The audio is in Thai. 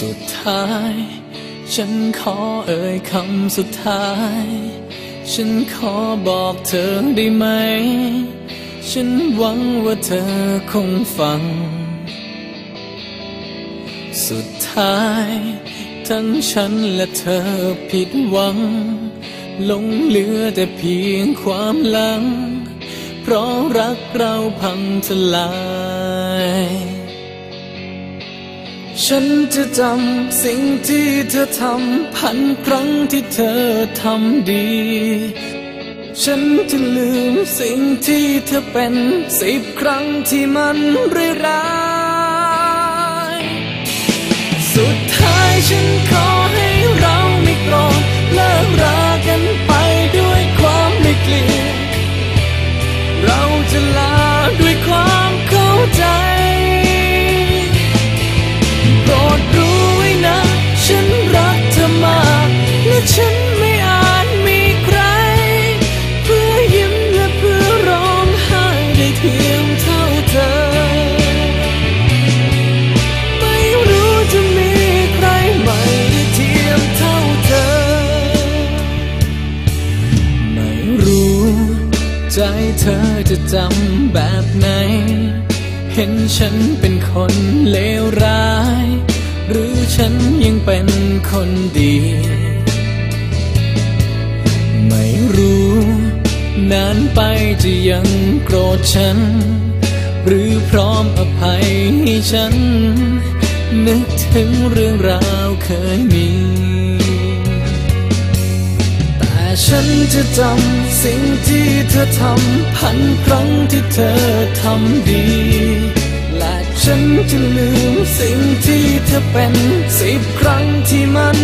สุดท้าย ฉันขอเอ่ยคำสุดท้าย ฉันขอบอกเธอได้ไหม ฉันหวังว่าเธอคงฟัง สุดท้าย ทั้งฉันและเธอผิดหวังหลงเหลือแต่เพียงความหลัง เพราะรักเราพังทลาย ฉันจะจำสิ่งที่เธอทำพันครั้งที่เธอทำดี ฉันจะลืมสิ่งที่เธอเป็นสิบครั้งที่มันร้ายสุดท้ายฉัน ใจเธอจะจำแบบไหน เห็นฉันเป็นคนเลวร้าย หรือฉันยังเป็นคนดี ไม่รู้ นานไปจะยังโกรธฉัน หรือพร้อมอภัยให้ฉัน นึกถึงเรื่องราวเคยมี ฉันจะจำสิ่งที่เธอทำพันครั้งที่เธอทำดี และฉันจะลืมสิ่งที่เธอเป็นสิบครั้งที่มัน